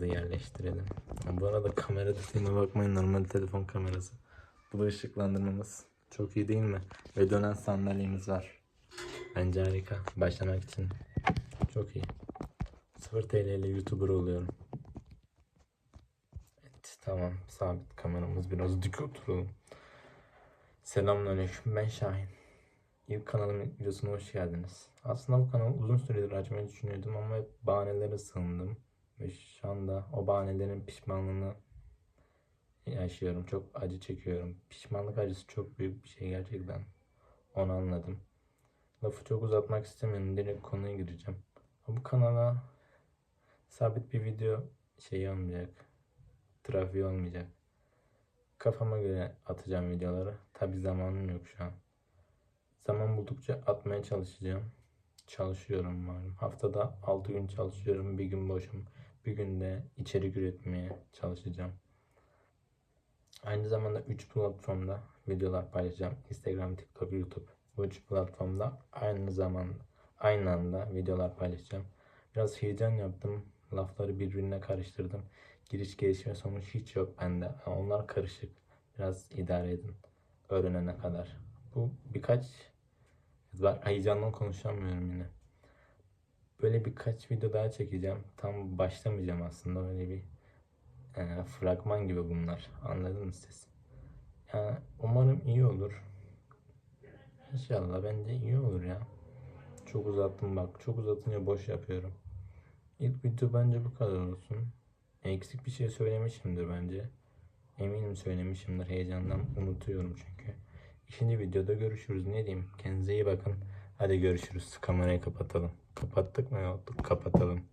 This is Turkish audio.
kameramızı yerleştirelim. Ha, Bu arada kamera detayına bakmayın normal telefon kamerası. Bu da ışıklandırmamız. Çok iyi değil mi? Ve dönen sandalyemiz var. Bence harika. Başlamak için çok iyi. 0 TL ile YouTuber oluyorum. Evet tamam sabit kameramız biraz dik oturalım. Selamünaleyküm ben Şahin. İlk kanalımın videosuna hoş geldiniz. Aslında bu kanalı uzun süredir açmayı düşünüyordum ama hep bahanelere sığındım. Ve şu anda o bahanelerin pişmanlığını yaşıyorum. Çok acı çekiyorum. Pişmanlık acısı çok büyük bir şey gerçekten. Onu anladım. Lafı çok uzatmak istemiyorum. Direkt konuya gireceğim. Bu kanala sabit bir video şeyi olmayacak. Trafiği olmayacak. Kafama göre atacağım videoları. Tabi zamanım yok şu an. Zaman buldukça atmaya çalışacağım. Çalışıyorum malum. Haftada 6 gün çalışıyorum. Bir gün boşum. Bir günde içerik üretmeye çalışacağım. Aynı zamanda 3 platformda videolar paylaşacağım. Instagram, TikTok, YouTube. Bu 3 platformda aynı zaman aynı anda videolar paylaşacağım. Biraz heyecan yaptım. Lafları birbirine karıştırdım. Giriş gelişme sonuç hiç yok bende. Onlar karışık. Biraz idare edin. Öğrenene kadar. Bu birkaç Bak heyecandan konuşamıyorum yine. Böyle birkaç video daha çekeceğim. Tam başlamayacağım aslında öyle bir e, fragman gibi bunlar. Anladınız siz. Yani umarım iyi olur. İnşallah bence iyi olur ya. Çok uzattım bak. Çok uzatınca boş yapıyorum. İlk video bence bu kadar olsun. Eksik bir şey söylemişimdir bence. Eminim söylemişimdir. Heyecandan unutuyorum çünkü. İkinci videoda görüşürüz. Ne diyeyim? Kendinize iyi bakın. Hadi görüşürüz. Kamerayı kapatalım. Kapattık mı? Yok. Kapatalım.